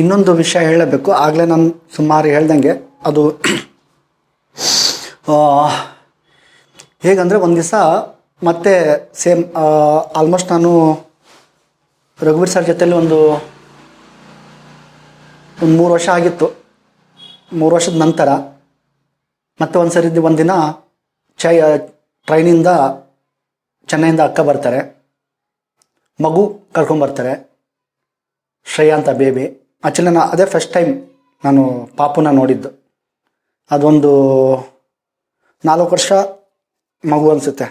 ಇನ್ನೊಂದು ವಿಷಯ ಹೇಳಬೇಕು. ಆಗಲೇ ನಾನು ಸುಮಾರು ಹೇಳ್ದಂಗೆ ಅದು ಹೇಗಂದರೆ ಒಂದು ದಿವಸ ಮತ್ತೆ ಸೇಮ್ ಆಲ್ಮೋಸ್ಟ್ ನಾನು ರಘುವೀರ್ ಸರ್ ಜೊತೆಲಿ ಒಂದು ಒಂದು ಮೂರು ವರ್ಷ ಆಗಿತ್ತು. ಮೂರು ವರ್ಷದ ನಂತರ ಮತ್ತೆ ಒಂದು ಸರಿ ಒಂದಿನ ಚೈ ಟ್ರೈನಿಂದ ಚೆನ್ನೈಯಿಂದ ಅಕ್ಕ ಬರ್ತಾರೆ. ಮಗು ಕರ್ಕೊಂಬರ್ತಾರೆ ಶ್ರೇಯಾ ಅಂತ ಬೇಬಿ ಆ್ಯಕ್ಚುಲಿ ನಾನು ಅದೇ ಫಸ್ಟ್ ಟೈಮ್ ನಾನು ಪಾಪುನ ನೋಡಿದ್ದು. ಅದೊಂದು ನಾಲ್ಕು ವರ್ಷ ಮಗು ಅನಿಸುತ್ತೆ.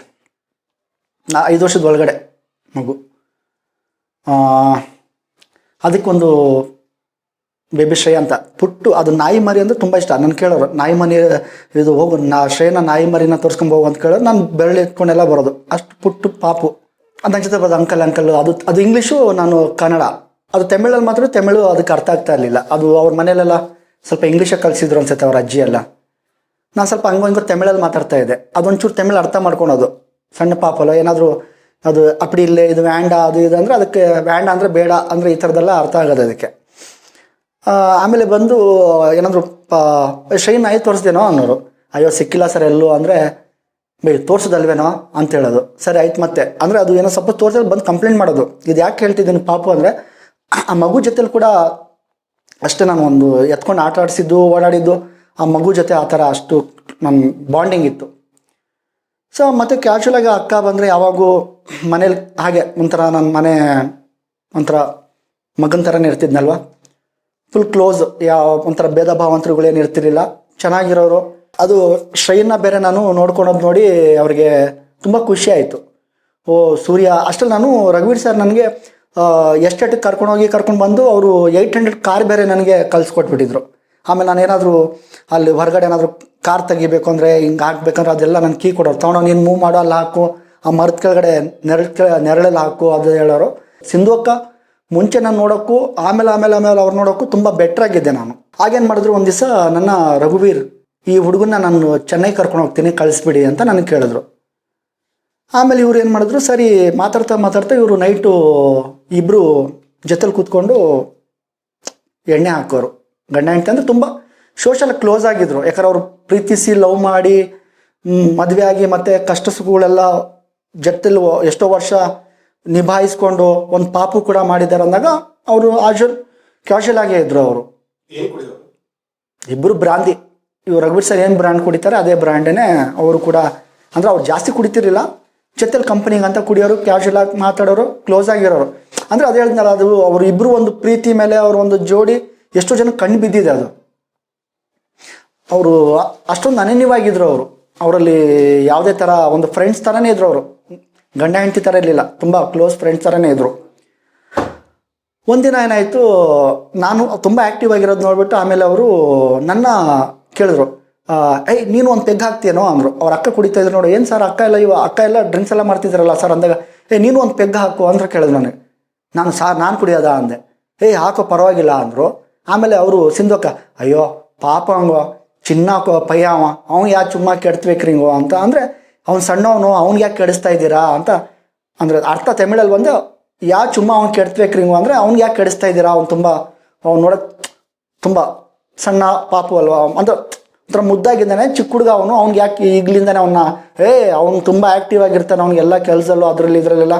ನಾ ಐದು ವರ್ಷದ ಒಳಗಡೆ ಮಗು. ಅದಕ್ಕೊಂದು ಬೇಬಿ ಶ್ರೇಯ ಅಂತ. ಪುಟ್ಟು, ಅದು ನಾಯಿ ಮರಿ ಅಂದರೆ ತುಂಬ ಇಷ್ಟ. ನಾನು ಕೇಳೋರು, ನಾಯಿ ಮನೆ ಇದು ಹೋಗು, ನಾ ಶ್ರೇಯನ ನಾಯಿ ಮರಿನ ತೋರಿಸ್ಕೊಂಡು ಹೋಗು ಅಂತ ಕೇಳೋರು, ನಾನು ಬೆರಳು ಎತ್ಕೊಂಡೆಲ್ಲ ಬರೋದು. ಅಷ್ಟು ಪುಟ್ಟು ಪಾಪು. ನನ್ನ ಜೊತೆ ಬರೋದು ಅಂಕಲ್ ಅಂಕಲ್ ಅದು ಅದು ಇಂಗ್ಲೀಷು ನಾನು ಕನ್ನಡ. ಅದು ತಮಿಳಲ್ಲಿ ಮಾತ್ರ ತಮಿಳು ಅದಕ್ಕೆ ಅರ್ಥ ಆಗ್ತಾ ಇರಲಿಲ್ಲ. ಅದು ಅವ್ರ ಮನೇಲೆಲ್ಲ ಸ್ವಲ್ಪ ಇಂಗ್ಲೀಷಲ್ಲಿ ಕಲಿಸಿದ್ರು ಅನ್ಸುತ್ತೆ ಅವ್ರ ಅಜ್ಜಿ ಎಲ್ಲ. ನಾನು ಸ್ವಲ್ಪ ಹಂಗೋ ಹಿಂಗೋ ತಮಿಳಲ್ಲಿ ಮಾತಾಡ್ತಾ ಇದ್ದೆ. ಅದೊಂಚೂರು ತಮಿಳು ಅರ್ಥ ಮಾಡ್ಕೊಳೋದು. ಸಣ್ಣ ಪಾಪಲ್ಲ, ಏನಾದರೂ ಅದು ಅಪ್ಪಡಿ ಇಲ್ಲೇ, ಇದು ವ್ಯಾಂಡ, ಅದು ಇದು ಅಂದರೆ ಅದಕ್ಕೆ ವ್ಯಾಂಡ ಅಂದರೆ ಬೇಡ ಅಂದರೆ ಈ ಥರದ್ದೆಲ್ಲ ಅರ್ಥ ಆಗೋದು ಅದಕ್ಕೆ. ಆಮೇಲೆ ಬಂದು ಏನಾದರೂ ಪ ಶೈನ್ ಆಯ್ತು ತೋರಿಸ್ದೇನೋ ಅನ್ನೋರು. ಅಯ್ಯೋ, ಸಿಕ್ಕಿಲ್ಲ ಸರ್ ಎಲ್ಲೋ ಅಂದರೆ, ಬೇ, ತೋರಿಸೋದಲ್ವೇನೋ ಅಂತ ಹೇಳೋದು. ಸರಿ, ಆಯ್ತು ಮತ್ತೆ. ಅಂದರೆ ಅದು ಏನೋ ಸ್ವಲ್ಪ ತೋರಿಸಿದ್ರೆ ಬಂದು ಕಂಪ್ಲೇಂಟ್ ಮಾಡೋದು. ಇದು ಯಾಕೆ ಹೇಳ್ತಿದ್ದೀನಿ ಪಾಪು ಅಂದರೆ ಆ ಮಗು ಜೊತೆಲಿ ಕೂಡ ಅಷ್ಟೇ ನಾನು ಒಂದು ಎತ್ಕೊಂಡು ಆಟ ಆಡಿಸಿದ್ದು, ಓಡಾಡಿದ್ದು, ಆ ಮಗು ಜೊತೆ ಆ ಥರ ಅಷ್ಟು ನನ್ನ ಬಾಂಡಿಂಗ್ ಇತ್ತು. ಸೊ ಮತ್ತು ಕ್ಯಾಶುಲಾಗಿ ಅಕ್ಕ ಬಂದರೆ ಯಾವಾಗೂ ಮನೇಲಿ ಹಾಗೆ ಒಂಥರ ನನ್ನ ಮನೆ ಒಂಥರ ಮಗನ ಥರನೇ ಇರ್ತಿದ್ನಲ್ವ? ಫುಲ್ ಕ್ಲೋಸ್ ಯಾವ ಒಂಥರ ಭೇದ ಭಾವಂತರುಗಳೇನು ಇರ್ತಿರ್ಲಿಲ್ಲ. ಚೆನ್ನಾಗಿರೋರು. ಅದು ಶ್ರೈನ್ನ ಬೇರೆ ನಾನು ನೋಡ್ಕೊಳೋದು ನೋಡಿ ಅವ್ರಿಗೆ ತುಂಬ ಖುಷಿ ಆಯಿತು. ಓ ಸೂರ್ಯ ಅಷ್ಟರಲ್ಲಿ ನಾನು ರಘುವೀರ್ ಸರ್ ನನಗೆ ಎಸ್ಟೇಟಿಗೆ ಕರ್ಕೊಂಡೋಗಿ ಕರ್ಕೊಂಡು ಬಂದು ಅವರು ಏಯ್ಟ್ ಹಂಡ್ರೆಡ್ ಕಾರ್ ಬೇರೆ ನನಗೆ ಕಳಿಸ್ಕೊಟ್ಬಿಟ್ಟಿದ್ರು. ಆಮೇಲೆ ನಾನು ಏನಾದರೂ ಅಲ್ಲಿ ಹೊರಗಡೆ ಏನಾದರೂ ಕಾರ್ ತೆಗಿಬೇಕು ಅಂದರೆ ಹಿಂಗೆ ಹಾಕ್ಬೇಕಂದ್ರೆ ಅದೆಲ್ಲ ನಾನು ಕೀ ಕೊಡೋರು. ತೊಗೊಂಡು ನೀನು ಮೂವ್ ಮಾಡೋ, ಅಲ್ಲಿ ಹಾಕು. ಆ ಮರದ ಕೆಳಗಡೆ ನೆರಳು ನೆರಳಲ್ಲಿ ಹಾಕು ಅದು ಹೇಳೋರು. ಸಿಂಧು ಅಕ್ಕ, ಮುಂಚೆ ನಾನು ನೋಡೋಕ್ಕೂ, ಆಮೇಲೆ ಆಮೇಲೆ ಆಮೇಲೆ ಅವ್ರು ನೋಡೋಕ್ಕೂ ತುಂಬ ಬೆಟ್ರ್ ಆಗಿದ್ದೆ ನಾನು. ಆಗೇನು ಮಾಡಿದ್ರು ಒಂದು ದಿವಸ ನನ್ನ ರಘುವೀರ್, ಈ ಹುಡುಗನ್ನ ನಾನು ಚೆನ್ನೈ ಕರ್ಕೊಂಡು ಹೋಗ್ತೀನಿ, ಕಳಿಸ್ಬಿಡಿ ಅಂತ ನನಗೆ ಕೇಳಿದ್ರು. ಆಮೇಲೆ ಇವ್ರು ಏನು ಮಾಡಿದ್ರು? ಸರಿ ಮಾತಾಡ್ತಾ ಮಾತಾಡ್ತಾ ಇವರು ನೈಟು ಇಬ್ಬರು ಜೊತೆಲಿ ಕೂತ್ಕೊಂಡು ಎಣ್ಣೆ ಹಾಕೋರು. ಗಂಡ ಹೆಂಡತಿ ಅಂದರೆ ತುಂಬ ಸೋಷಲ್ ಕ್ಲೋಸ್ ಆಗಿದ್ರು. ಯಾಕಂದ್ರೆ ಅವರು ಪ್ರೀತಿಸಿ ಲವ್ ಮಾಡಿ ಮದುವೆ ಆಗಿ ಮತ್ತು ಕಷ್ಟ ಸುಖಗಳೆಲ್ಲ ಜೊತೆಲಿ ಎಷ್ಟೋ ವರ್ಷ ನಿಭಾಯಿಸ್ಕೊಂಡು ಒಂದು ಪಾಪು ಕೂಡ ಮಾಡಿದ್ದಾರೆ ಅಂದಾಗ ಅವರು ಆಜುಲ್ ಕ್ಯಾಶುಯಲ್ ಆಗೇ ಇದ್ರು ಅವರು. ಇಬ್ಬರು ಬ್ರಾಂದಿ ಇವ್ರು ರಘುವೀರ್ ಸರ್ ಏನು ಬ್ರ್ಯಾಂಡ್ ಕುಡಿತಾರೆ ಅದೇ ಬ್ರ್ಯಾಂಡೇ ಅವರು ಕೂಡ ಅಂದರೆ ಅವ್ರು ಜಾಸ್ತಿ ಕುಡಿತಿರ್ಲಿಲ್ಲ. ಜೊತೆಲಿ ಕಂಪ್ನಿಗೆ ಅಂತ ಕುಡಿಯೋರು ಕ್ಯಾಶುಯಲ್ ಆಗಿ ಮಾತಾಡೋರು ಕ್ಲೋಸ್ ಆಗಿರೋರು. ಅಂದ್ರೆ ಅದು ಹೇಳಿದ್ನಲ್ಲ, ಅದು ಅವರು ಇಬ್ಬರು ಒಂದು ಪ್ರೀತಿ ಮೇಲೆ ಅವ್ರ ಒಂದು ಜೋಡಿ ಎಷ್ಟೋ ಜನ ಕಣ್ಣು ಬಿದ್ದಿದೆ ಅದು. ಅವರು ಅಷ್ಟೊಂದು ಅನನ್ಯವಾಗಿದ್ರು ಅವರು. ಅವರಲ್ಲಿ ಯಾವುದೇ ಥರ ಒಂದು ಫ್ರೆಂಡ್ಸ್ ಥರನೇ ಇದ್ರು ಅವರು. ಗಂಡ ಹೆಂಡತಿ ಥರ ಇರಲಿಲ್ಲ, ತುಂಬ ಕ್ಲೋಸ್ ಫ್ರೆಂಡ್ಸ್ ಥರನೇ ಇದ್ರು. ಒಂದಿನ ಏನಾಯಿತು, ನಾನು ತುಂಬ ಆ್ಯಕ್ಟಿವ್ ಆಗಿರೋದು ನೋಡಿಬಿಟ್ಟು ಆಮೇಲೆ ಅವರು ನನ್ನ ಕೇಳಿದ್ರು. ಏಯ್, ನೀನು ಒಂದು ಪೆಗ್ ಹಾಕ್ತೀಯನೋ? ಅಂದರು. ಅವ್ರ ಅಕ್ಕ ಕುಡಿತಾ ಇದ್ರು ನೋಡಿ. ಏನು ಸರ್, ಅಕ್ಕ ಎಲ್ಲ ಇವ, ಅಕ್ಕ ಎಲ್ಲ ಡ್ರಿಂಕ್ಸ್ ಎಲ್ಲ ಮಾಡ್ತಿದ್ರಲ್ಲ ಸರ್? ಅಂದಾಗ ಏ ನೀನು ಒಂದು ಪೆಗ್ ಹಾಕು ಅಂದ್ರೆ ಕೇಳಿದ್ರು ನನಗೆ. ನಾನು, ಸಾರ್, ನಾನು ಕುಡಿಯೋದ? ಅಂದೆ. ಏಯ್, ಹಾಕೋ, ಪರವಾಗಿಲ್ಲ ಅಂದರು. ಆಮೇಲೆ ಅವರು ಸಿಂಧುಕ್ಕ ಅಯ್ಯೋ, ಪಾಪ ಹಂಗೋ, ಚಿನ್ನ ಪಯ್ಯಾವ ಅವ್ನು ಯಾಕೆ ಚುಮ್ಮ ಕೆಡ್ತ್ಬೇಕ್ರಿ ಹಿಂಗೋ? ಅಂತ. ಅಂದರೆ, ಅವ್ನು ಸಣ್ಣವನು ಅವ್ನಿಗೆ ಯಾಕೆ ಕೆಡಿಸ್ತಾ ಇದ್ದೀರಾ? ಅಂತ. ಅಂದರೆ, ಅರ್ಥ ತಮಿಳಲ್ಲಿ ಬಂದು ಯಾ ಚುಮ್ಮ ಅವ್ನು ಕೆಡ್ತ್ಬೇಕ್ರಿ ಹಿಂಗೋ? ಅಂದರೆ ಅವ್ನಿಗೆ ಯಾಕೆ ಕೆಡಿಸ್ತಾ ಇದ್ದೀರಾ? ಅವ್ನು ತುಂಬ, ಅವ್ನು ನೋಡೋಕೆ, ತುಂಬ ಸಣ್ಣ ಪಾಪು ಅಲ್ವಾ? ಅಂದ್ರೆ ಒಂಥರ ಮುದ್ದಾಗಿದ್ದಾನೆ ಚಿಕ್ಕ ಹುಡುಗ ಅವನು, ಅವ್ನಿಗೆ ಯಾಕೆ ಈಗಲಿಂದಾನೆ ಅವನ್ನ ಏ ಅವ್ನು ತುಂಬ ಆ್ಯಕ್ಟಿವ್ ಆಗಿರ್ತಾನೆ ಅವ್ನಿಗೆಲ್ಲ ಕೆಲಸಲ್ಲೂ ಅದರಲ್ಲಿ ಇದರಲ್ಲೆಲ್ಲ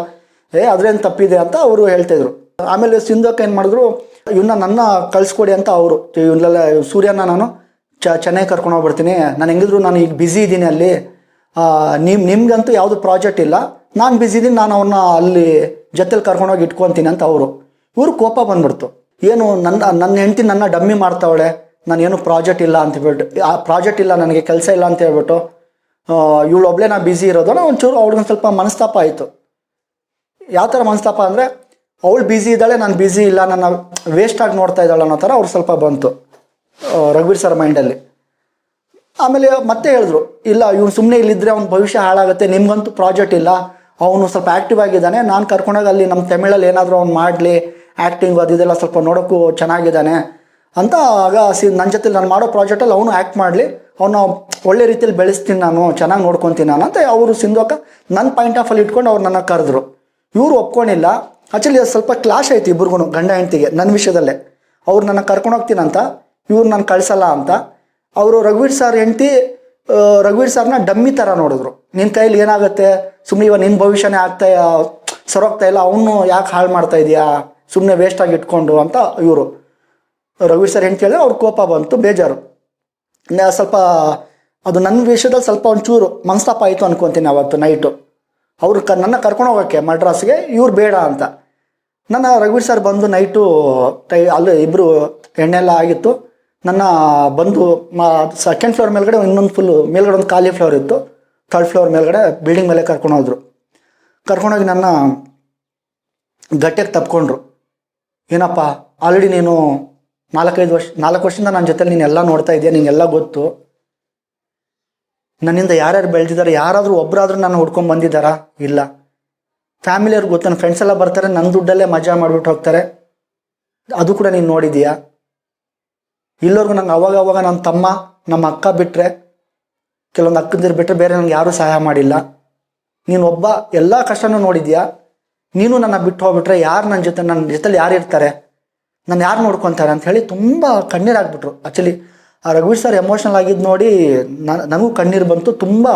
ಏ ಅದ್ರೇನು ತಪ್ಪಿದೆ? ಅಂತ ಅವರು ಹೇಳ್ತಾಯಿದ್ರು ಆಮೇಲೆ ಸಿಂಧೋಕ ಏನು ಮಾಡಿದ್ರು ಇವನ್ನ ನನ್ನ ಕಳಿಸ್ಕೊಡಿ ಅಂತ ಅವರು ಇವನ್ನೆಲ್ಲ ಸೂರ್ಯನ ನಾನು ಚ ಚೆನ್ನೈ ಕರ್ಕೊಂಡು ಹೋಗ್ಬಿಡ್ತೀನಿ. ನಾನು ಹೆಂಗಿದ್ರು ನಾನು ಈಗ ಬ್ಯುಸಿ ಇದ್ದೀನಿ ಅಲ್ಲಿ. ನಿಮ್ಮ ನಿಮ್ಗಂತೂ ಯಾವುದು ಪ್ರಾಜೆಕ್ಟ್ ಇಲ್ಲ. ನಾನು ಬ್ಯುಸಿ ಇದ್ದೀನಿ, ನಾನು ಅವನ್ನ ಅಲ್ಲಿ ಜೊತೆಲಿ ಕರ್ಕೊಂಡೋಗಿ ಇಟ್ಕೊತೀನಿ ಅಂತ ಅವರು. ಇವರು ಕೋಪ ಬಂದ್ಬಿಡ್ತು. ಏನು, ನನ್ನ ನನ್ನ ಹೆಂಡತಿ ನನ್ನ ಡಮ್ಮಿ ಮಾಡ್ತಾವಳೆ? ನಾನು ಏನು ಪ್ರಾಜೆಕ್ಟ್ ಇಲ್ಲ ಅಂತ ಹೇಳ್ಬಿಟ್ಟು, ಆ ಪ್ರಾಜೆಕ್ಟ್ ಇಲ್ಲ, ನನಗೆ ಕೆಲಸ ಇಲ್ಲ ಅಂತ ಹೇಳ್ಬಿಟ್ಟು ಇವಳು ಒಬ್ಳೆ ನಾ ಬ್ಯುಸಿ ಇರೋದು. ನಾ ಒಂಚೂರು ಅವ್ಳಿಗೊಂದು ಸ್ವಲ್ಪ ಮನಸ್ತಾಪ ಆಯಿತು. ಯಾವ ಥರ ಮನಸ್ತಾಪ ಅಂದರೆ, ಅವಳು ಬ್ಯುಸಿ ಇದ್ದಾಳೆ, ನಾನು ಬ್ಯುಸಿ ಇಲ್ಲ, ನನ್ನ ವೇಸ್ಟ್ ಆಗಿ ನೋಡ್ತಾ ಇದ್ದಾಳೆ ಅನ್ನೋ ಥರ ಅವ್ರು ಸ್ವಲ್ಪ ಬಂತು ರಘುವೀರ್ ಸರ್ ಮೈಂಡಲ್ಲಿ ಆಮೇಲೆ ಮತ್ತೆ ಹೇಳಿದ್ರು, ಇಲ್ಲ, ಇವ್ನು ಸುಮ್ಮನೆ ಇಲ್ಲಿದ್ರೆ ಅವ್ನ ಭವಿಷ್ಯ ಹಾಳಾಗುತ್ತೆ, ನಿಮ್ಗಂತೂ ಪ್ರಾಜೆಕ್ಟ್ ಇಲ್ಲ, ಅವನು ಸ್ವಲ್ಪ ಆ್ಯಕ್ಟಿವ್ ಆಗಿದ್ದಾನೆ, ನಾನು ಕರ್ಕೊಂಡಾಗ ಅಲ್ಲಿ ನಮ್ಮ ತಮಿಳಲ್ಲಿ ಏನಾದರೂ ಅವ್ನು ಮಾಡಲಿ ಆ್ಯಕ್ಟಿಂಗ್ ಅದು ಇದೆಲ್ಲ ಸ್ವಲ್ಪ ನೋಡೋಕ್ಕೂ ಚೆನ್ನಾಗಿದ್ದಾನೆ ಅಂತ ಆಗ ಸಿ ನನ್ನ ಜೊತೆ ನಾನು ಮಾಡೋ ಪ್ರಾಜೆಕ್ಟಲ್ಲಿ ಅವನು ಆ್ಯಕ್ಟ್ ಮಾಡಲಿ. ಅವನು ಒಳ್ಳೆ ರೀತಿಯಲ್ಲಿ ಬೆಳೆಸ್ತೀನಿ ನಾನು, ಚೆನ್ನಾಗಿ ನೋಡ್ಕೊತೀನಿ ನಾನು ಅಂತ ಅವರು ಸಿಂಧೋಕ ನನ್ನ ಪಾಯಿಂಟ್ ಆಫ್ ಅಲ್ಲಿ ಇಟ್ಕೊಂಡು ಅವ್ರು ನನ್ನ ಕರೆದ್ರು. ಇವರು ಒಪ್ಕೊಂಡಿಲ್ಲ. ಆ್ಯಕ್ಚುಲಿ ಸ್ವಲ್ಪ ಕ್ಲಾಶ್ ಆಯ್ತು ಇಬ್ರಿಗೂ ಗಂಡ ಹೆಂಡ್ತಿಗೆ ನನ್ನ ವಿಷಯದಲ್ಲೇ. ಅವ್ರು ನನ್ನ ಕರ್ಕೊಂಡು ಹೋಗ್ತೀನಂತ ಇವ್ರು ನಾನು ಕಳ್ಸಲ್ಲ ಅಂತ. ಅವರು ರಘುವೀರ್ ಸರ್ ಹೆಂಡ್ತಿ ರಘುವೀರ್ ಸರ್ನ ಡಮ್ಮಿ ಥರ ನೋಡಿದ್ರು. ನಿನ್ನ ಕೈಲಿ ಏನಾಗುತ್ತೆ? ಸುಮ್ಮನೆ ಇವಾಗ ನಿನ್ನ ಭವಿಷ್ಯನೇ ಆಗ್ತಾ, ಸರೋಗ್ತಾ ಇಲ್ಲ, ಅವನು ಯಾಕೆ ಹಾಳು ಮಾಡ್ತಾ ಇದೆಯಾ? ಸುಮ್ಮನೆ ವೇಸ್ಟಾಗಿ ಇಟ್ಕೊಂಡು ಅಂತ ಇವರು. ರಘುವೀರ್ ಸರ್ ಹೆಂಗೆ ಕೇಳಿದ್ರೆ ಅವ್ರ ಕೋಪ ಬಂತು, ಬೇಜಾರು. ಸ್ವಲ್ಪ, ಅದು ನನ್ನ ವಿಷಯದಲ್ಲಿ ಸ್ವಲ್ಪ ಒಂಚೂರು ಮನಸ್ತಾಪ ಆಯಿತು ಅನ್ಕೊತೀನಿ ಅವತ್ತು ನೈಟು ಅವ್ರು ಕ, ನನ್ನ ಕರ್ಕೊಂಡು ಹೋಗೋಕ್ಕೆ ಮಡ್ರಾಸ್ಗೆ ಇವ್ರು ಬೇಡ ಅಂತ. ನನ್ನ ರಘುವೀರ್ ಸರ್ ಬಂದು ನೈಟು ಟೈ, ಅಲ್ಲಿ ಇಬ್ಬರು ಎಣ್ಣೆ ಎಲ್ಲ ಆಗಿತ್ತು. ನನ್ನ ಬಂದು ಸೆಕೆಂಡ್ ಫ್ಲೋರ್ ಮೇಲ್ಗಡೆ ಇನ್ನೊಂದು ಫುಲ್ಲು ಮೇಲ್ಗಡೆ ಒಂದು ಖಾಲಿ ಫ್ಲೋರ್ ಇತ್ತು. ಥರ್ಡ್ ಫ್ಲೋರ್ ಮೇಲ್ಗಡೆ ಬಿಲ್ಡಿಂಗ್ ಮೇಲೆ ಕರ್ಕೊಂಡು ಹೋದ್ರು. ಕರ್ಕೊಂಡೋಗಿ ನನ್ನ ಗಟ್ಟಿಗೆ ತಪ್ಕೊಂಡ್ರು. ಏನಪ್ಪ ಆಲ್ರೆಡಿ ನೀನು ನಾಲ್ಕೈದು ವರ್ಷ, ನಾಲ್ಕು ವರ್ಷದಿಂದ ನನ್ನ ಜೊತೆ ನೀನೆಲ್ಲ ನೋಡ್ತಾ ಇದೆಯಾ ನೀನೆಲ್ಲ ಗೊತ್ತು. ನನ್ನಿಂದ ಯಾರ್ಯಾರು ಬೆಳೆದಿದ್ದಾರೆ ಯಾರಾದರೂ ಒಬ್ಬರಾದ್ರೂ ನಾನು ಹುಡ್ಕೊಂಡು ಬಂದಿದ್ದಾರಾ? ಇಲ್ಲ. ಫ್ಯಾಮಿಲಿಯವ್ರಿಗೆ ಗೊತ್ತು ನನ್ನ ಫ್ರೆಂಡ್ಸ್ ಎಲ್ಲ ಬರ್ತಾರೆ ನನ್ನ ದುಡ್ಡಲ್ಲೇ ಮಜಾ ಮಾಡಿಬಿಟ್ಟು ಹೋಗ್ತಾರೆ. ಅದು ಕೂಡ ನೀನು ನೋಡಿದೀಯಾ? ಇಲ್ಲೋರ್ಗು ನಂಗೆ ಅವಾಗ ಅವಾಗ ನನ್ನ ತಮ್ಮ, ನಮ್ಮ ಅಕ್ಕ ಬಿಟ್ಟರೆ ಕೆಲವೊಂದು ಅಕ್ಕಂದಿರು ಬಿಟ್ಟರೆ ಬೇರೆ ನನಗೆ ಯಾರೂ ಸಹಾಯ ಮಾಡಿಲ್ಲ. ನೀನು ಒಬ್ಬ ಎಲ್ಲ ಕಷ್ಟನೂ ನೋಡಿದ್ಯಾ? ನೀನು ನನ್ನ ಬಿಟ್ಟು ಹೋಗ್ಬಿಟ್ರೆ ಯಾರು ನನ್ನ ಜೊತೆ ನನ್ನ ಜೊತೆಲಿ ಯಾರು ಇರ್ತಾರೆ? ನಾನು ಯಾರು ನೋಡ್ಕೊತಾರೆ ಅಂತ ಹೇಳಿ ತುಂಬ ಕಣ್ಣೀರಾಗ್ಬಿಟ್ರು. ಆ್ಯಕ್ಚುಲಿ ಆ ರಘುವೀರ್ ಸರ್ ಎಮೋಷ್ನಲ್ ಆಗಿದ್ದು ನೋಡಿ ನನ್ನ ನನಗೂ ಕಣ್ಣೀರು ಬಂತು. ತುಂಬ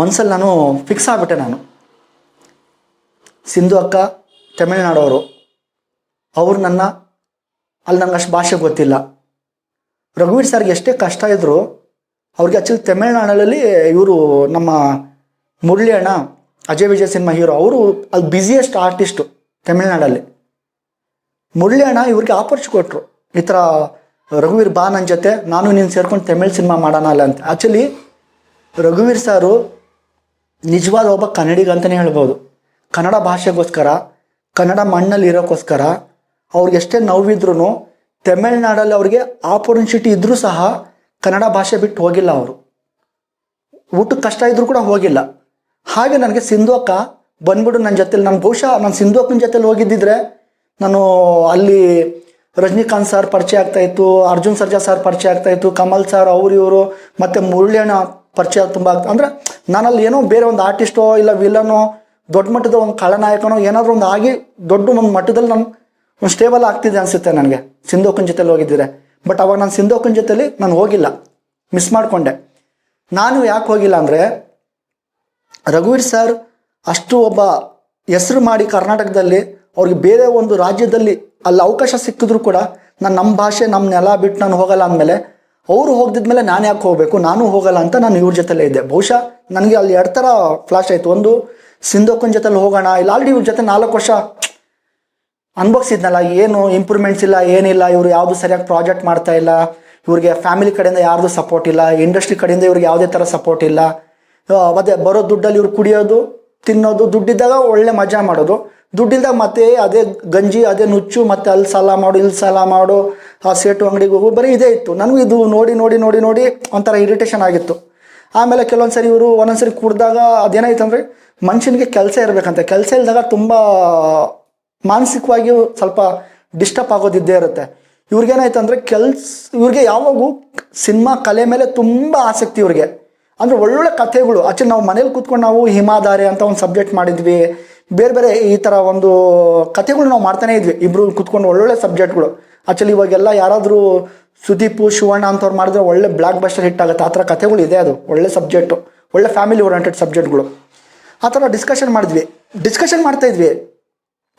ಮನಸ್ಸಲ್ಲಿ ನಾನು ಫಿಕ್ಸ್ ಆಗಿಬಿಟ್ಟೆ ನಾನು. ಸಿಂಧು ಅಕ್ಕ ತಮಿಳ್ನಾಡವರು ಅವರು ನನ್ನ, ಅಲ್ಲಿ ನಂಗೆ ಅಷ್ಟು ಭಾಷೆ ಗೊತ್ತಿಲ್ಲ. ರಘುವೀರ್ ಸರ್ಗೆ ಎಷ್ಟೇ ಕಷ್ಟ ಇದ್ರು ಅವ್ರಿಗೆ ಆ್ಯಕ್ಚುಲಿ ತಮಿಳ್ನಾಡಲ್ಲಿ ಇವರು ನಮ್ಮ ಮುರಳಿ ಅಣ್ಣ, ಅಜಯ್ ವಿಜಯ್ ಸಿನಿಮಾ ಹೀರೋ, ಅವರು ಅಲ್ಲಿ ಬ್ಯುಸಿಯೆಸ್ಟ್ ಆರ್ಟಿಸ್ಟು ತಮಿಳ್ನಾಡಲ್ಲಿ. ಮುರಳಿ ಇವ್ರಿಗೆ ಆಪರ್ಚು ಕೊಟ್ಟರು ಈ ಥರ ರಘುವೀರ್ ಬಾ ನನ್ನ ಜೊತೆ, ನಾನು ನೀನು ಸೇರ್ಕೊಂಡು ತಮಿಳ್ ಸಿನಿಮಾ ಮಾಡೋಣ ಅಲ್ಲ ಅಂತ. ಆ್ಯಕ್ಚುಲಿ ರಘುವೀರ್ ಸಾರು ನಿಜವಾದ ಒಬ್ಬ ಕನ್ನಡಿಗ ಅಂತಲೇ ಹೇಳ್ಬೋದು. ಕನ್ನಡ ಭಾಷೆಗೋಸ್ಕರ, ಕನ್ನಡ ಮಣ್ಣಲ್ಲಿ ಇರೋಕ್ಕೋಸ್ಕರ ಅವ್ರಿಗೆ ಎಷ್ಟೇ ನೋವಿದ್ರೂ ತಮಿಳ್ನಾಡಲ್ಲಿ ಅವ್ರಿಗೆ ಆಪರ್ಚುನಿಟಿ ಇದ್ರೂ ಸಹ ಕನ್ನಡ ಭಾಷೆ ಬಿಟ್ಟು ಹೋಗಿಲ್ಲ ಅವರು. ಊಟಕ್ಕೆ ಕಷ್ಟ ಇದ್ದರೂ ಕೂಡ ಹೋಗಿಲ್ಲ. ಹಾಗೆ ನನಗೆ ಸಿಂಧು ಅಕ್ಕ ಬಂದ್ಬಿಟ್ಟು ನನ್ನ ಜೊತೆಲಿ, ನಾನು ಬಹುಶಃ ನಾನು ಸಿಂಧು ಅಕ್ಕನ ಜೊತೆಲಿ ಹೋಗಿದ್ದಿದ್ರೆ ನಾನು ಅಲ್ಲಿ ರಜನಿಕಾಂತ್ ಸರ್ ಪರಿಚಯ ಆಗ್ತಾ ಇತ್ತು, ಅರ್ಜುನ್ ಸರ್ಜಾ ಸರ್ ಪರಿಚಯ ಆಗ್ತಾ ಇತ್ತು, ಕಮಲ್ ಸರ್, ಅವ್ರು ಇವರು, ಮತ್ತು ಮುರಳಿ ಪರಿಚಯ ತುಂಬ ಆಗ್ತಾ ಅಂದರೆ ನಾನಲ್ಲಿ ಏನೋ ಬೇರೆ ಒಂದು ಆರ್ಟಿಸ್ಟೋ ಇಲ್ಲ ವಿಲನೋ ದೊಡ್ಡ ಮಟ್ಟದ ಒಂದು ಖಳನಾಯಕನೋ ಏನಾದರೂ ಒಂದು ಆಗಿ ದೊಡ್ಡ ಒಂದು ಮಟ್ಟದಲ್ಲಿ ನಾನು ಒಂದು ಸ್ಟೇಬಲ್ ಆಗ್ತಿದೆ ಅನಿಸುತ್ತೆ ನನಗೆ ಸಿಂಧೋಕನ್ ಜೊತೆಲಿ ಹೋಗಿದ್ದಿದ್ರೆ ಬಟ್ ಅವಾಗ ನಾನು ಸಿಂಧೋಕನ್ ಜೊತೆಲಿ ನಾನು ಹೋಗಿಲ್ಲ ಮಿಸ್ ಮಾಡಿಕೊಂಡೆ. ನಾನು ಯಾಕೆ ಹೋಗಿಲ್ಲ ಅಂದರೆ, ರಘುವೀರ್ ಸರ್ ಅಷ್ಟು ಒಬ್ಬ ಹೆಸರು ಮಾಡಿ ಕರ್ನಾಟಕದಲ್ಲಿ ಅವ್ರಿಗೆ ಬೇರೆ ಒಂದು ರಾಜ್ಯದಲ್ಲಿ ಅಲ್ಲಿ ಅವಕಾಶ ಸಿಕ್ಕಿದ್ರು ಕೂಡ ನಾನು ನಮ್ಮ ಭಾಷೆ, ನಮ್ಮ ನೆಲ ಬಿಟ್ಟು ನಾನು ಹೋಗಲ್ಲ ಅಂದಮೇಲೆ ಅವರು ಹೋಗ್ದಿದ್ಮೇಲೆ ನಾನು ಯಾಕೆ ಹೋಗಬೇಕು? ನಾನು ಹೋಗಲ್ಲ ಅಂತ ನಾನು ಇವ್ರ ಜೊತೆಲೇ ಇದ್ದೆ. ಬಹುಶಃ ನನಗೆ ಅಲ್ಲಿ ಎರಡು ಥರ ಫ್ಲಾಶ್ ಆಯಿತು. ಒಂದು, ಸಿಂಧೋಕನ್ ಜೊತೆಲಿ ಹೋಗೋಣ. ಇಲ್ಲ ಆಲ್ರೆಡಿ ಇವ್ರ ಜೊತೆ ನಾಲ್ಕು ವರ್ಷ ಅನ್ಭವಿಸಿದ್ನಲ್ಲ. ಏನು ಇಂಪ್ರೂವ್ಮೆಂಟ್ಸ್ ಇಲ್ಲ, ಏನಿಲ್ಲ. ಇವರು ಯಾವುದು ಸರಿಯಾಗಿ ಪ್ರಾಜೆಕ್ಟ್ ಮಾಡ್ತಾ ಇಲ್ಲ. ಇವ್ರಿಗೆ ಫ್ಯಾಮಿಲಿ ಕಡೆಯಿಂದ ಯಾರ್ದು ಸಪೋರ್ಟ್ ಇಲ್ಲ. ಇಂಡಸ್ಟ್ರಿ ಕಡೆಯಿಂದ ಇವ್ರಿಗೆ ಯಾವುದೇ ಥರ ಸಪೋರ್ಟ್ ಇಲ್ಲ. ಮತ್ತೆ ಬರೋ ದುಡ್ಡಲ್ಲಿ ಇವ್ರು ಕುಡಿಯೋದು ತಿನ್ನೋದು, ದುಡ್ಡಿದ್ದಾಗ ಒಳ್ಳೆ ಮಜಾ ಮಾಡೋದು. ದುಡ್ಡಿಲ್ದಾಗ ಮತ್ತೆ ಅದೇ ಗಂಜಿ, ಅದೇ ನುಚ್ಚು, ಮತ್ತೆ ಅಲ್ಲಿ ಸಾಲ ಮಾಡು, ಇಲ್ಲಿ ಸಾಲ ಮಾಡು, ಆ ಸೇಟು ಅಂಗಡಿಗೆ ಹೋಗು, ಬರೀ ಇದೇ ಇತ್ತು. ನನಗೂ ಇದು ನೋಡಿ ನೋಡಿ ನೋಡಿ ನೋಡಿ ಒಂಥರ ಇರಿಟೇಷನ್ ಆಗಿತ್ತು. ಆಮೇಲೆ ಕೆಲವೊಂದು ಸರಿ ಇವರು ಒಂದೊಂದ್ಸರಿ ಕುಡ್ದಾಗ ಅದೇನಾಯ್ತು ಅಂದರೆ ಮನುಷ್ಯನಿಗೆ ಕೆಲಸ ಇರಬೇಕಂತೆ. ಕೆಲಸ ಇಲ್ದಾಗ ತುಂಬ ಮಾನಸಿಕವಾಗಿ ಸ್ವಲ್ಪ ಡಿಸ್ಟರ್ಬ್ ಆಗೋದಿದ್ದೇ ಇರುತ್ತೆ. ಇವ್ರಿಗೇನಾಯ್ತು ಅಂದರೆ ಕೆಲ್ಸ, ಇವ್ರಿಗೆ ಯಾವಾಗೂ ಸಿನಿಮಾ ಕಲೆ ಮೇಲೆ ತುಂಬ ಆಸಕ್ತಿ ಇವ್ರಿಗೆ. ಅಂದರೆ ಒಳ್ಳೊಳ್ಳೆ ಕಥೆಗಳು. ಆಕ್ಚುಲಿ ನಾವು ಮನೇಲಿ ಕೂತ್ಕೊಂಡು ನಾವು ಹಿಮಾಧಾರೆ ಅಂತ ಒಂದು ಸಬ್ಜೆಕ್ಟ್ ಮಾಡಿದ್ವಿ. ಬೇರೆ ಬೇರೆ ಈ ಥರ ಒಂದು ಕಥೆಗಳು ನಾವು ಮಾಡ್ತಾನೆ ಇದ್ವಿ. ಇಬ್ಬರು ಕೂತ್ಕೊಂಡು ಒಳ್ಳೊಳ್ಳೆ ಸಬ್ಜೆಕ್ಟ್ಗಳು ಆಕ್ಚುಲಿ ಇವಾಗೆಲ್ಲ ಯಾರಾದರೂ ಸುದೀಪು ಶಿವಣ್ಣ ಅಂತವ್ರು ಮಾಡಿದ್ರೆ ಒಳ್ಳೆ ಬ್ಲಾಕ್ ಬಸ್ಟರ್ ಹಿಟ್ ಆಗುತ್ತೆ. ಆ ಥರ ಕಥೆಗಳು ಇದೆ ಅದು. ಒಳ್ಳೆ ಸಬ್ಜೆಕ್ಟು ಒಳ್ಳೆ ಫ್ಯಾಮಿಲಿ ಓರಿಯೆಂಟೆಡ್ ಸಬ್ಜೆಕ್ಟ್ಗಳು ಆ ಥರ ಡಿಸ್ಕಷನ್ ಮಾಡಿದ್ವಿ. ಡಿಸ್ಕಷನ್ ಮಾಡ್ತಾ ಇದ್ವಿ.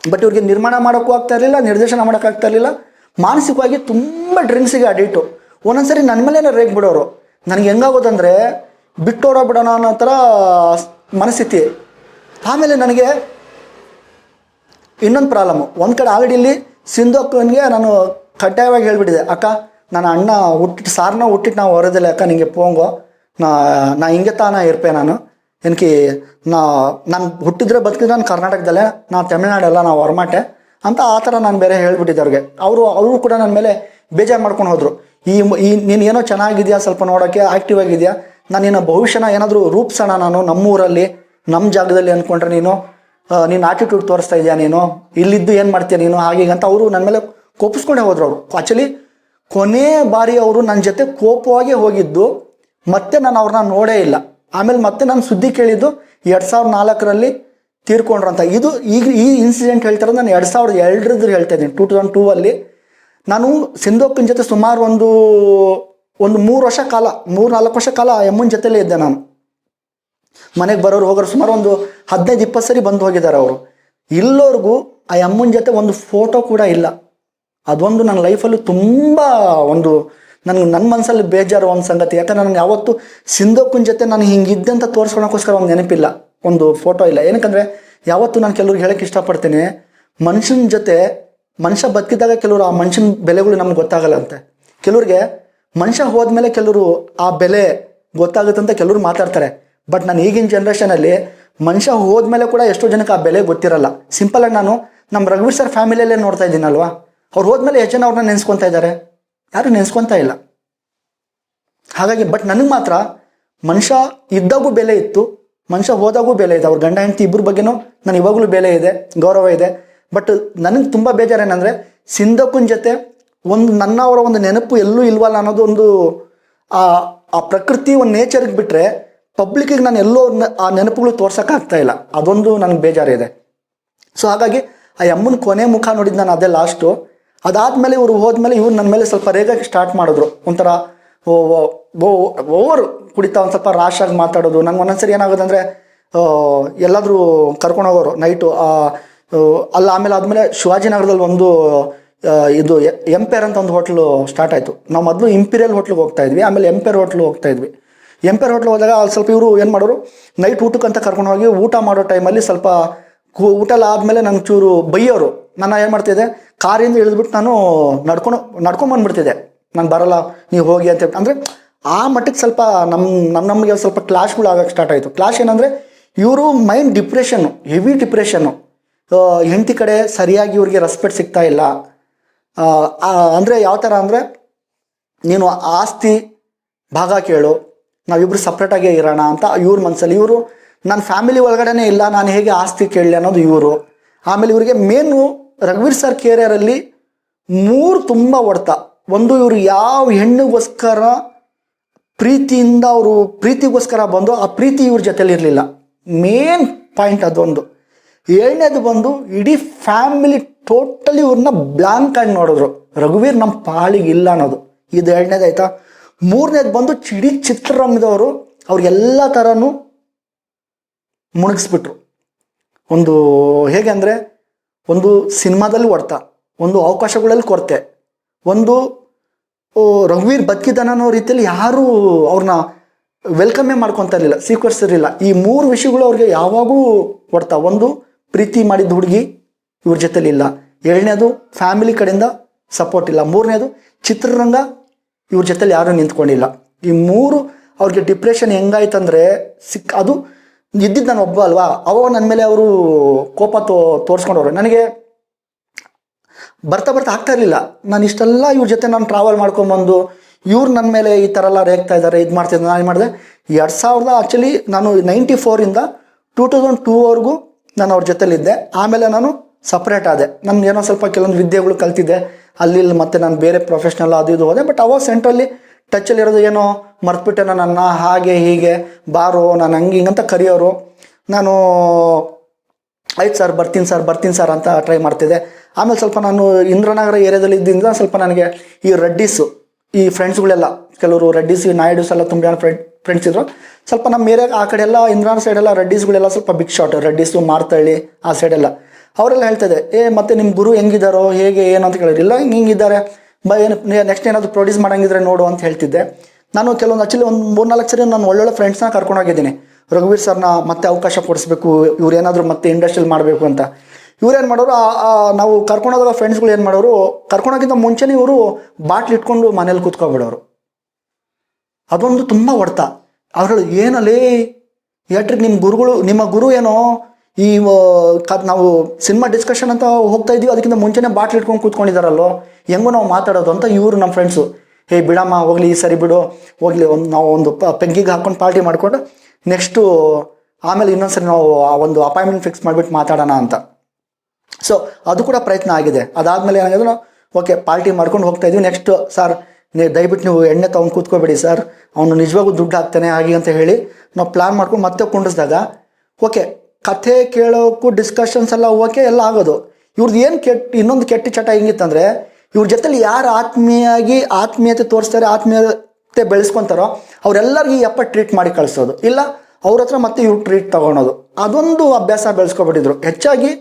ಬಟ್ ಇವ್ರಿಗೆ ನಿರ್ಮಾಣ ಮಾಡೋಕ್ಕೂ ಆಗ್ತಾ ಇರಲಿಲ್ಲ, ನಿರ್ದೇಶನ ಮಾಡೋಕ್ಕಾಗ್ತಾ ಇರಲಿಲ್ಲ. ಮಾನಸಿಕವಾಗಿ ತುಂಬ ಡ್ರಿಂಕ್ಸಿಗೆ ಅಡಿಟ್ಟು ಒಂದೊಂದ್ಸರಿ ನನ್ನ ಮೇಲೇನೆ ರೇಗ್ ಬಿಡೋರು. ನನಗೆ ಹೆಂಗಾಗೋದಂದರೆ ಬಿಟ್ಟೋರೋ ಬಿಡೋಣ ಅನ್ನೋ ಥರ ಮನಸ್ಥಿತಿ. ಆಮೇಲೆ ನನಗೆ ಇನ್ನೊಂದು ಪ್ರಾಬ್ಲಮ್ಮು ಒಂದು ಕಡೆ ಆಲ್ರೆಡಿ ಇಲ್ಲಿ ನಾನು ಕಡ್ಡಾಯವಾಗಿ ಹೇಳಿಬಿಟ್ಟಿದೆ ಅಕ್ಕ, ನನ್ನ ಅಣ್ಣ ಹುಟ್ಟಿಟ್ಟು ಸಾರನ್ನ ಹುಟ್ಟಿಟ್ಟು ನಾವು ಹೊರದಿಲ್ಲ ಅಕ್ಕ, ನಿಂಗೆ ಪೋಂಗೋ. ನಾ ನಾ ಹಿಂಗೆ ತಾನ ಇರ್ಪೆ ನಾನು. ಏನಕ್ಕೆ ನಾ, ನಾನು ಹುಟ್ಟಿದ್ರೆ ಬದುಕಿದ್ರೆ ನಾನು ಕರ್ನಾಟಕದಲ್ಲೇ ನಾನು ತಮಿಳ್ನಾಡೆಲ್ಲ ನಾವು ಹೊರಮಾಟೆ. ಅಂತ ಆ ಥರ ನಾನು ಬೇರೆ ಹೇಳಿಬಿಟ್ಟಿದ್ದೆ ಅವ್ರಿಗೆ. ಅವರು ಅವರು ಕೂಡ ನನ್ನ ಮೇಲೆ ಬೇಜಾರು ಮಾಡ್ಕೊಂಡು ಹೋದರು. ಈ ಈ ನೀನು ಏನೋ ಚೆನ್ನಾಗಿದೆಯಾ ಸ್ವಲ್ಪ ನೋಡೋಕ್ಕೆ ಆ್ಯಕ್ಟಿವ್ ಆಗಿದೆಯಾ? ನಾನು ನಿನ್ನ ಭವಿಷ್ಯನ ಏನಾದರೂ ರೂಪಿಸೋಣ ನಾನು ನಮ್ಮೂರಲ್ಲಿ ನಮ್ಮ ಜಾಗದಲ್ಲಿ ಅಂದ್ಕೊಂಡ್ರೆ ನೀನು ನೀನು ಆಟಿಟ್ಯೂಡ್ ತೋರಿಸ್ತಾ ಇದೆಯಾ ನೀನು? ಇಲ್ಲಿದ್ದು ಏನು ಮಾಡ್ತೀಯ ನೀನು? ಹಾಗೀಗಂತ ಅವರು ನನ್ನ ಮೇಲೆ ಕೋಪಿಸ್ಕೊಂಡೆ ಹೋದ್ರು ಅವರು. ಆ್ಯಕ್ಚುಲಿ ಕೊನೆ ಬಾರಿ ಅವರು ನನ್ನ ಜೊತೆ ಕೋಪವಾಗಿ ಹೋಗಿದ್ದು, ಮತ್ತೆ ನಾನು ಅವ್ರನ್ನ ನೋಡೇ ಇಲ್ಲ. ಆಮೇಲೆ ಮತ್ತೆ ನಾನು ಸುದ್ದಿ ಕೇಳಿದ್ದು ಎರಡು ಸಾವಿರದ ನಾಲ್ಕರಲ್ಲಿ ತೀರ್ಕೊಂಡ್ರು ಅಂತ. ಇದು ಈಗ ಈ ಇನ್ಸಿಡೆಂಟ್ ಹೇಳ್ತಾರೆ ನಾನು ಎರಡು ಸಾವಿರದ ಎರಡರದ್ದು ಹೇಳ್ತಾ ಇದ್ದೀನಿ. ಟೂ ತೌಸಂಡ್ ಟೂ ಅಲ್ಲಿ ನಾನು ಸಿಂಧೋಕ್ಕನ ಜೊತೆ ಸುಮಾರು ಒಂದು ಒಂದು ಮೂರು ವರ್ಷ ಕಾಲ, ಮೂರು ನಾಲ್ಕು ವರ್ಷ ಕಾಲ ಆ ಅಮ್ಮನ ಜೊತೆಲೇ ಇದ್ದೆ ನಾನು. ಮನೆಗೆ ಬರೋರು ಹೋಗೋರು ಸುಮಾರು ಒಂದು ಹದಿನೈದು, ಇಪ್ಪತ್ತು ಸರಿ ಬಂದು ಹೋಗಿದ್ದಾರೆ ಅವರು. ಇಲ್ಲೋರ್ಗೂ ಆ ಅಮ್ಮನ ಜೊತೆ ಒಂದು ಫೋಟೋ ಕೂಡ ಇಲ್ಲ. ಅದೊಂದು ನನ್ನ ಲೈಫಲ್ಲಿ ತುಂಬ ಒಂದು ನನಗೆ ನನ್ನ ಮನಸ್ಸಲ್ಲಿ ಬೇಜಾರು ಒಂದು ಸಂಗತಿ. ಯಾಕಂದ್ರೆ ನನಗೆ ಯಾವತ್ತು ಸಿಂಧೋಕ್ಕನ ಜೊತೆ ನಾನು ಹಿಂಗಿದ್ದೆ ಅಂತ ತೋರಿಸ್ಕೊಳಕ್ಕೋಸ್ಕರ ಒಂದು ನೆನಪಿಲ್ಲ. ಒಂದು ಫೋಟೋ ಇಲ್ಲ. ಏನಕ್ಕಂದ್ರೆ ಯಾವತ್ತು ನಾನು ಕೆಲವ್ರಿಗೆ ಹೇಳಕ್ಕೆ ಇಷ್ಟಪಡ್ತೀನಿ, ಮನುಷ್ಯನ ಜೊತೆ ಮನುಷ್ಯ ಬದುಕಿದಾಗ ಕೆಲವರು ಆ ಮನುಷ್ಯನ ಬೆಲೆಗಳು ನಮ್ಗೆ ಗೊತ್ತಾಗಲ್ಲ ಅಂತೆ. ಕೆಲವ್ರಿಗೆ ಮನುಷ್ಯ ಹೋದ್ಮೇಲೆ ಕೆಲವರು ಆ ಬೆಲೆ ಗೊತ್ತಾಗುತ್ತೆ ಅಂತ ಕೆಲವರು ಮಾತಾಡ್ತಾರೆ. ಬಟ್ ನಾನು ಈಗಿನ ಜನ್ರೇಷನಲ್ಲಿ ಮನುಷ್ಯ ಹೋದ್ಮೇಲೆ ಕೂಡ ಎಷ್ಟೋ ಜನಕ್ಕೆ ಆ ಬೆಲೆ ಗೊತ್ತಿರಲ್ಲ. ಸಿಂಪಲ್ ಆಗಿ ನಾನು ನಮ್ಮ ರಘುವೀರ್ ಸರ್ ಫ್ಯಾಮಿಲಿಯಲ್ಲೇ ನೋಡ್ತಾ ಇದ್ದೀನಲ್ವಾ? ಅವ್ರು ಹೋದ್ಮೇಲೆ ಜನ ಅವ್ರನ್ನ ನೆನೆಸ್ಕೊತಾ ಇದ್ದಾರೆ. ಯಾರು ನೆನೆಸ್ಕೊತಾ ಇಲ್ಲ. ಹಾಗಾಗಿ ಬಟ್ ನನಗೆ ಮಾತ್ರ ಮನುಷ್ಯ ಇದ್ದಾಗೂ ಬೆಲೆ ಇತ್ತು, ಮನುಷ್ಯ ಹೋದಾಗೂ ಬೆಲೆ ಇದೆ. ಅವ್ರ ಗಂಡ ಹೆಂಡತಿ ಇಬ್ಬರ ಬಗ್ಗೆನೂ ನಾನು ಇವಾಗಲೂ ಬೆಲೆ ಇದೆ, ಗೌರವ ಇದೆ. ಬಟ್ ನನಗೆ ತುಂಬ ಬೇಜಾರೇನೆಂದರೆ, ಸಿಂಧಕ್ಕನ ಜೊತೆ ಒಂದು ನನ್ನ ಅವರ ಒಂದು ನೆನಪು ಎಲ್ಲೂ ಇಲ್ವಲ್ಲ ಅನ್ನೋದು ಒಂದು ಆ ಆ ಪ್ರಕೃತಿ ಒಂದು ನೇಚರ್ಗೆ ಬಿಟ್ಟರೆ ಪಬ್ಲಿಕ್ಕಿಗೆ ನಾನು ಎಲ್ಲೋ ಆ ನೆನಪುಗಳು ತೋರ್ಸೋಕ್ಕಾಗ್ತಾ ಇಲ್ಲ. ಅದೊಂದು ನನಗೆ ಬೇಜಾರಿದೆ. ಸೊ ಹಾಗಾಗಿ ಆ ಅಮ್ಮನ ಕೊನೆ ಮುಖ ನೋಡಿದ್ದು ನಾನು ಅದೇ ಲಾಸ್ಟು ಅದಾದಮೇಲೆ ಇವರು ಹೋದ್ಮೇಲೆ ಇವ್ರು ನನ್ನ ಮೇಲೆ ಸ್ವಲ್ಪ ರೇಗಕ್ಕೆ ಸ್ಟಾರ್ಟ್ ಮಾಡಿದ್ರು. ಒಂಥರ ಓವರ್ ಕುಡಿತಾ ಒಂದು ಸ್ವಲ್ಪ ರಾಶ್ ಆಗಿ ಮಾತಾಡೋದು. ನಂಗೆ ಒಂದೊಂದ್ಸರಿ ಏನಾಗೋದಂದ್ರೆ ಅಂದರೆ ಎಲ್ಲಾದರೂ ಕರ್ಕೊಂಡೋಗೋರು ನೈಟು ಅಲ್ಲ ಆಮೇಲೆ ಆದಮೇಲೆ ಶಿವಾಜಿನಗರದಲ್ಲಿ ಒಂದು ಇದು ಎಂಪೇರ್ ಅಂತ ಒಂದು ಹೋಟ್ಲು ಸ್ಟಾರ್ಟ್ ಆಯಿತು. ನಾವು ಮೊದಲು ಇಂಪೀರಿಯಲ್ ಹೋಟ್ಲಿಗೆ ಹೋಗ್ತಾ ಇದ್ವಿ. ಆಮೇಲೆ ಎಂಪೇರ್ ಹೋಟ್ಲು ಹೋಗ್ತಾ ಇದ್ವಿ. ಎಂಪೇರ್ ಹೋಟ್ಲು ಹೋದಾಗ ಅಲ್ಲಿ ಸ್ವಲ್ಪ ಇವರು ಏನು ಮಾಡೋರು ನೈಟ್ ಊಟಕ್ಕಂತ ಕರ್ಕೊಂಡು ಹೋಗಿ ಊಟ ಮಾಡೋ ಟೈಮಲ್ಲಿ ಸ್ವಲ್ಪ ಊಟ ಎಲ್ಲ ಆದಮೇಲೆ ನಂಗೆ ಚೂರು ಬೈಯೋರು. ನಾನು ಏನು ಮಾಡ್ತಿದ್ದೆ ಕಾರಿಂದ ಇಳಿದ್ಬಿಟ್ಟು ನಾನು ನಡ್ಕೊಂಡು ನಡ್ಕೊಂಡು ಬಂದ್ಬಿಡ್ತಿದ್ದೆ. ನಾನು ಬರಲ್ಲ, ನೀವು ಹೋಗಿ ಅಂತ ಅಂದರೆ ಆ ಮಟ್ಟಕ್ಕೆ ಸ್ವಲ್ಪ ನಮ್ಮ ನಮ್ಮ ನಮಗೆ ಸ್ವಲ್ಪ ಕ್ಲಾಶ್ಗಳು ಆಗಕ್ಕೆ ಸ್ಟಾರ್ಟ್ ಆಯಿತು. ಕ್ಲಾಶ್ ಏನಂದರೆ ಇವರು ಮೈಂಡ್ ಡಿಪ್ರೆಷನ್ನು ಹೆವಿ ಡಿಪ್ರೆಷನ್ನು ಹೆಂಡತಿ ಕಡೆ ಸರಿಯಾಗಿ ಇವ್ರಿಗೆ ರೆಸ್ಪೆಕ್ಟ್ ಸಿಗ್ತಾ ಇಲ್ಲ. ಅಂದರೆ ಯಾವ ಥರ ಅಂದರೆ ನೀನು ಆಸ್ತಿ ಭಾಗ ಕೇಳು, ನಾವಿಬ್ರು ಸಪ್ರೇಟಾಗೇ ಇರೋಣ ಅಂತ ಇವ್ರ ಮನಸ್ಸಲ್ಲಿ ಇವರು ನನ್ನ ಫ್ಯಾಮಿಲಿ ಒಳಗಡೆನೇ ಇಲ್ಲ, ನಾನು ಹೇಗೆ ಆಸ್ತಿ ಕೇಳಲಿ ಅನ್ನೋದು ಇವರು. ಆಮೇಲೆ ಇವರಿಗೆ ಮೇನು ರಘುವೀರ್ ಸರ್ ಕೇರಿಯರಲ್ಲಿ ಮೂರು ತುಂಬ ಹೊಡ್ತ. ಒಂದು ಇವರು ಯಾವ ಹೆಣ್ಣಿಗೋಸ್ಕರ ಪ್ರೀತಿಯಿಂದ ಅವರು ಪ್ರೀತಿಗೋಸ್ಕರ ಬಂದು ಆ ಪ್ರೀತಿ ಇವ್ರ ಜೊತೆಲಿ ಇರಲಿಲ್ಲ. ಮೇನ್ ಪಾಯಿಂಟ್ ಅದೊಂದು. ಏಳನೇದು ಬಂದು ಇಡೀ ಫ್ಯಾಮಿಲಿ ಟೋಟಲಿ ಇವ್ರನ್ನ ಬ್ಲಾಂಕ್ ಆಗಿ ನೋಡಿದ್ರು. ರಘುವೀರ್ ನಮ್ಮ ಪಾಳಿಗೆ ಇಲ್ಲ ಅನ್ನೋದು. ಇದು ಎರಡನೇದು ಆಯ್ತಾ? ಮೂರನೇದು ಬಂದು ಚಿಡಿ ಚಿತ್ರರಂಗದವರು ಅವ್ರಿಗೆಲ್ಲ ಥರನೂ ಮುಣಗಿಸ್ಬಿಟ್ರು. ಒಂದು ಹೇಗೆ ಅಂದರೆ, ಒಂದು ಸಿನಿಮಾದಲ್ಲಿ ಹೊಡ್ತ ಒಂದು ಅವಕಾಶಗಳಲ್ಲಿ ಕೊರತೆ. ಒಂದು ರಘುವೀರ್ ಬದುಕಿದ್ದಾನ ಅನ್ನೋ ರೀತಿಯಲ್ಲಿ ಯಾರೂ ಅವ್ರನ್ನ ವೆಲ್ಕಮ್ಮೇ ಮಾಡ್ಕೊತಾ ಇರಲಿಲ್ಲ ಸ್ವೀಕರಿಸಿರಲಿಲ್ಲ ಈ ಮೂರು ವಿಷಯಗಳು ಅವ್ರಿಗೆ ಯಾವಾಗೂ ಹೊಡ್ತಾ ಒಂದು, ಪ್ರೀತಿ ಮಾಡಿದ ಹುಡುಗಿ ಇವ್ರ ಜೊತೆಲಿ ಇಲ್ಲ. ಎರಡನೇದು ಫ್ಯಾಮಿಲಿ ಕಡೆಯಿಂದ ಸಪೋರ್ಟ್ ಇಲ್ಲ. ಮೂರನೇದು ಚಿತ್ರರಂಗ ಇವ್ರ ಜೊತೆಲಿ ಯಾರೂ ನಿಂತ್ಕೊಂಡಿಲ್ಲ. ಈ ಮೂರು ಅವ್ರಿಗೆ ಡಿಪ್ರೆಷನ್ ಹೆಂಗಾಯ್ತಂದ್ರೆ ಸಿಕ್ ಅದು ಇದ್ದಿದ್ದು ನಾನು ಒಬ್ಬ ಅಲ್ವಾ? ಅವಾಗ ನನ್ನ ಮೇಲೆ ಅವರು ಕೋಪ ತೋ ತೋರಿಸ್ಕೊಂಡವ್ರು. ನನಗೆ ಬರ್ತಾ ಬರ್ತಾ ಆಗ್ತಾ ಇರಲಿಲ್ಲ. ನಾನು ಇಷ್ಟೆಲ್ಲ ಇವ್ರ ಜೊತೆ ನಾನು ಟ್ರಾವೆಲ್ ಮಾಡ್ಕೊಂಬಂದು ಇವ್ರು ನನ್ನ ಮೇಲೆ ಈ ಥರ ಎಲ್ಲ ರೇಗ್ತಾ ಇದ್ದಾರೆ ಇದು ಮಾಡ್ತಿದ್ದೆ ನಾನು ಮಾಡಿದೆ. ಎರಡು ಸಾವಿರದ ಆ್ಯಕ್ಚುಲಿ ನಾನು ನೈಂಟಿ ಫೋರಿಂದ ಟೂ ತೌಸಂಡ್ ಟೂವರೆಗೂ ನಾನು ಅವ್ರ ಜೊತೆಲಿದ್ದೆ. ಆಮೇಲೆ ನಾನು ಸಪ್ರೇಟ್ ಆದೆ. ಏನೋ ಸ್ವಲ್ಪ ಕೆಲವೊಂದು ವಿದ್ಯೆಗಳು ಕಲ್ತಿದ್ದೆ. ಅಲ್ಲಿ ಮತ್ತೆ ನಾನು ಬೇರೆ ಪ್ರೊಫೆಷ್ನಲ್ ಅದು ಇದು ಹೋದೆ. ಬಟ್ ಅವಾಗ ಸೆಂಟ್ರಲ್ಲಿ ಟಚಲ್ಲಿ ಇರೋದು ಏನೋ ಮರ್ತ್ಬಿಟ್ಟೆ ನನ್ನ ಹಾಗೆ ಹೀಗೆ, ಬಾರೋ, ನಾನು ಹಂಗೆ ಹಿಂಗಂತ ಕರೆಯೋರು. ನಾನು ಆಯ್ತು ಸರ್, ಬರ್ತೀನಿ ಸರ್ ಬರ್ತೀನಿ ಸರ್ ಅಂತ ಟ್ರೈ ಮಾಡ್ತಿದ್ದೆ. ಆಮೇಲೆ ಸ್ವಲ್ಪ ನಾನು ಇಂದ್ರನಗರ ಏರಿಯಾದಲ್ಲಿ ಇದ್ದಿಂದ ಸ್ವಲ್ಪ ನನಗೆ ಈ ರೆಡ್ಡಿಸು ಈ ಫ್ರೆಂಡ್ಸ್ಗಳೆಲ್ಲ ಕೆಲವರು ರೆಡ್ಡಿಸ್ ಈ ನಾಯ್ಡುಸ್ ಎಲ್ಲ ತುಂಬ ಜನ ಫ್ರೆಂಡ್ ಫ್ರೆಂಡ್ಸ್ ಇದ್ರು. ಸ್ವಲ್ಪ ನಮ್ಮ ಏರಿಯಾಗ ಆ ಕಡೆ ಎಲ್ಲ ಇಂದ್ರಾನ ಸೈಡೆಲ್ಲ ರೆಡ್ಡಿಸ್ಗಳೆಲ್ಲ ಸ್ವಲ್ಪ ಬಿಗ್ ಶಾಟ್ ರೆಡ್ಡಿಸು ಮಾರ್ತಳ್ಳಿ, ಆ ಸೈಡೆಲ್ಲ ಅವರೆಲ್ಲ ಹೇಳ್ತಿದ್ದೆ ಏ, ಮತ್ತೆ ನಿಮ್ಮ ಗುರು ಹೆಂಗಿದಾರೋ ಹೇಗೆ, ಏನು ಅಂತ ಕೇಳಿದ್ರು. ಇಲ್ಲ, ಹಿಂಗೆ ಹಿಂಗಿದ್ದಾರೆ. ಬ, ಏನು ನೆಕ್ಸ್ಟ್ ಏನಾದರೂ ಪ್ರೊಡ್ಯೂಸ್ ಮಾಡಂಗಿದ್ರೆ ನೋಡು ಅಂತ ಹೇಳ್ತಿದ್ದೆ. ನಾನು ಕೆಲವೊಂದು ಆಕ್ಚುಲಿ ಒಂದು ಮೂರ್ನಾಲ್ಕು ಸರಿ ನಾನು ಒಳ್ಳೊಳ್ಳೆ ಫ್ರೆಂಡ್ಸ್ನ ಕರ್ಕೊಂಡೋಗಿದ್ದೀನಿ ರಘುವೀರ್ ಸರ್ನ ಮತ್ತೆ ಅವಕಾಶ ಕೊಡಿಸ್ಬೇಕು, ಇವ್ರು ಏನಾದರೂ ಮತ್ತೆ ಇಂಡಸ್ಟ್ರಿಯಲ್ಲಿ ಮಾಡಬೇಕು ಅಂತ. ಇವ್ರೇನು ಮಾಡೋರು ನಾವು ಕರ್ಕೊಂಡೋದಾಗ ಫ್ರೆಂಡ್ಸ್ಗಳು ಏನು ಮಾಡೋರು ಕರ್ಕೊಂಡೋಗಿಂತ ಮುಂಚೆನೇ ಇವರು ಬಾಟ್ಲ್ ಇಟ್ಕೊಂಡು ಮನೇಲಿ ಕೂತ್ಕೊಬಿಡೋರು. ಅದೊಂದು ತುಂಬ ಹೊಡ್ತ ಅವ್ರು ಏನಲ್ಲಿ ಯಾಟ್ರಿ ನಿಮ್ಮ ಗುರುಗಳು, ನಿಮ್ಮ ಗುರು ಏನೋ ಈ ಕತ್ ನಾವು ಸಿನಿಮಾ ಡಿಸ್ಕಷನ್ ಅಂತ ಹೋಗ್ತಾ ಇದೀವಿ, ಅದಕ್ಕಿಂತ ಮುಂಚೆನೇ ಬಾಟ್ಲ್ ಇಟ್ಕೊಂಡು ಕೂತ್ಕೊಂಡಿದ್ದಾರಲ್ಲೋ ಹೆಂಗೋ ನಾವು ಮಾತಾಡೋದು ಅಂತ ಇವರು ನಮ್ಮ ಫ್ರೆಂಡ್ಸು ಹೇ, ಬಿಡಮ್ಮ, ಹೋಗ್ಲಿ, ಈ ಸರಿ ಬಿಡು. ಹೋಗ್ಲಿ, ಒಂದು, ನಾವು ಒಂದು ಪ ಹಾಕೊಂಡು ಪಾರ್ಟಿ ಮಾಡಿಕೊಂಡು ನೆಕ್ಸ್ಟು ಆಮೇಲೆ ಇನ್ನೊಂದ್ಸರಿ ನಾವು ಆ ಒಂದು ಅಪಾಯಿಂಟ್ಮೆಂಟ್ ಫಿಕ್ಸ್ ಮಾಡಿಬಿಟ್ಟು ಮಾತಾಡೋಣ ಅಂತ. ಸೊ ಅದು ಕೂಡ ಪ್ರಯತ್ನ ಆಗಿದೆ. ಅದಾದಮೇಲೆ ಏನಾಗಿದೆ ಓಕೆ ಪಾರ್ಟಿ ಮಾಡ್ಕೊಂಡು ಹೋಗ್ತಾ ಇದೀವಿ. ನೆಕ್ಸ್ಟ್ ಸರ್ ನೀವು ದಯವಿಟ್ಟು ನೀವು ಎಣ್ಣೆ ತೊಗೊಂಡು ಕೂತ್ಕೋಬೇಡಿ ಸರ್ ಅವನು ನಿಜವಾಗೂ ದುಡ್ಡು ಹಾಕ್ತಾನೆ, ಹಾಗೆ ಅಂತ ಹೇಳಿ ನಾವು ಪ್ಲ್ಯಾನ್ ಮಾಡ್ಕೊಂಡು ಮತ್ತೆ ಕುಂಡಿಸಿದಾಗ ಓಕೆ ಕಥೆ ಕೇಳೋಕ್ಕೂ ಡಿಸ್ಕಷನ್ಸ್ ಎಲ್ಲ ಹೋಗೋಕ್ಕೆ ಎಲ್ಲ ಆಗೋದು. ಇವ್ರದ್ದು ಏನು ಕೆಟ್ಟ ಇನ್ನೊಂದು ಕೆಟ್ಟ ಚಟ ಹೆಂಗಿತ್ತಂದರೆ, ಇವ್ರ ಜೊತೆಲಿ ಯಾರು ಆತ್ಮೀಯಾಗಿ ಆತ್ಮೀಯತೆ ತೋರಿಸ್ತಾರೆ, ಆತ್ಮೀಯತೆ ಬೆಳೆಸ್ಕೊತಾರೋ, ಅವರೆಲ್ಲರಿಗೂ ಈ ಟ್ರೀಟ್ ಮಾಡಿ ಕಳಿಸೋದು. ಇಲ್ಲ, ಅವ್ರ ಹತ್ರ ಮತ್ತೆ ಇವ್ರು ಟ್ರೀಟ್ ತಗೊಳೋದು. ಅದೊಂದು ಅಭ್ಯಾಸ ಬೆಳೆಸ್ಕೊಬಿಟ್ಟಿದ್ರು. ಹೆಚ್ಚಾಗಿ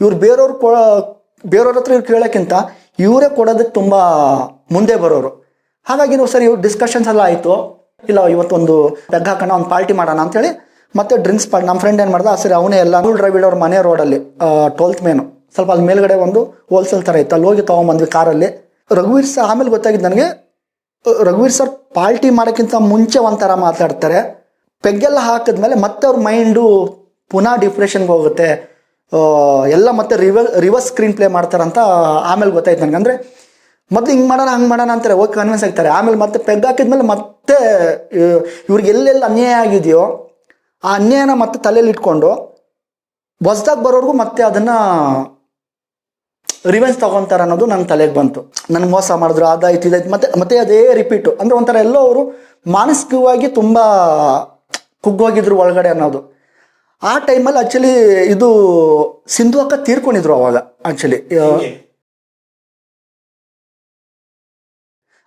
ಇವ್ರು ಬೇರೆಯವ್ರು ಕೊ ಬೇರೆಯವ್ರ ಹತ್ರ ಇವ್ರು ಕೇಳೋಕ್ಕಿಂತ ಇವರೇ ಕೊಡೋದಕ್ಕೆ ತುಂಬ ಮುಂದೆ ಬರೋರು. ಹಾಗಾಗಿ ನಾವು ಸರಿ ಇವ್ರು ಡಿಸ್ಕಷನ್ಸ್ ಎಲ್ಲ ಆಯಿತು. ಇಲ್ಲ, ಇವತ್ತೊಂದು ಬೆಗ್ ಹಾಕೋಣ, ಒಂದು ಪಾರ್ಟಿ ಮಾಡೋಣ ಅಂತೇಳಿ ಮತ್ತೆ ಡ್ರಿಂಕ್ಸ್ ಪಾರ್ಟ್ ನಮ್ಮ ಫ್ರೆಂಡ್ ಏನು ಮಾಡ್ದ ಸರಿ ಅವನೇ ಎಲ್ಲ ನೂಲ್ ಡ್ರೈವಿಡ್ ಅವ್ರ ಮನೆ ರೋಡಲ್ಲಿ ಟ್ವೆಲ್ತ್ ಮೇನು ಸ್ವಲ್ಪ ಅಲ್ಲಿ ಮೇಲ್ಗಡೆ ಒಂದು ಹೋಲ್ಸೇಲ್ ಥರ ಇತ್ತು. ಅಲ್ಲಿ ಹೋಗಿ ತೊಗೊಂಬಂದ್ವಿ ಕಾರಲ್ಲಿ ರಘುವೀರ್ ಸರ್, ಆಮೇಲೆ ಗೊತ್ತಾಗಿದ್ದು ನನಗೆ, ರಘುವೀರ್ ಸರ್ ಪಾರ್ಟಿ ಮಾಡೋಕ್ಕಿಂತ ಮುಂಚೆ ಒಂಥರ ಮಾತಾಡ್ತಾರೆ. ಪೆಗ್ಗೆಲ್ಲ ಹಾಕಿದ್ಮೇಲೆ ಮತ್ತೆ ಅವ್ರ ಮೈಂಡು ಪುನಃ ಡಿಪ್ರೆಷನ್ಗೆ ಹೋಗುತ್ತೆ. ಎಲ್ಲ ಮತ್ತೆ ರಿವ ರಿವರ್ಸ್ ಸ್ಕ್ರೀನ್ ಪ್ಲೇ ಮಾಡ್ತಾರಂತ ಆಮೇಲೆ ಗೊತ್ತಾಯ್ತು ನನಗೆ. ಅಂದರೆ ಮೊದಲು ಹಿಂಗೆ ಮಾಡೋಣ, ಹಂಗೆ ಮಾಡೋಣ ಅಂತಾರೆ. ಓಕೆ ಕನ್ವಿನ್ಸ್ ಆಗ್ತಾರೆ. ಆಮೇಲೆ ಮತ್ತೆ ಪೆಗ್ ಹಾಕಿದ್ಮೇಲೆ ಮತ್ತೆ ಇವ್- ಇವ್ರಿಗೆ ಎಲ್ಲೆಲ್ಲಿ ಅನ್ಯಾಯ ಆಗಿದೆಯೋ ಆ ಅನ್ಯಾಯನ ಮತ್ತೆ ತಲೆಯಲ್ಲಿ ಇಟ್ಕೊಂಡು ಹೊಸ್ದಾಗಿ ಬರೋರ್ಗು ಮತ್ತೆ ಅದನ್ನ ರಿವೆನ್ಸ್ ತಗೊಂತಾರ ಅನ್ನೋದು ನನ್ನ ತಲೆಗೆ ಬಂತು. ನನ್ಗೆ ಮೋಸ ಮಾಡಿದ್ರು ಅದಾಯ್ತು ಇದಾಯ್ತು ಮತ್ತೆ ಮತ್ತೆ ಅದೇ ರಿಪೀಟು ಅಂದ್ರೆ ಒಂಥರ ಎಲ್ಲೋ ಅವರು ಮಾನಸಿಕವಾಗಿ ತುಂಬ ಕುಗ್ಗೋಗಿದ್ರು ಒಳಗಡೆ ಅನ್ನೋದು. ಆ ಟೈಮಲ್ಲಿ ಆ್ಯಕ್ಚುಲಿ ಇದು ಸಿಂಧು ಅಕ್ಕ ತೀರ್ಕೊಂಡಿದ್ರು ಅವಾಗ ಆ್ಯಕ್ಚುಲಿ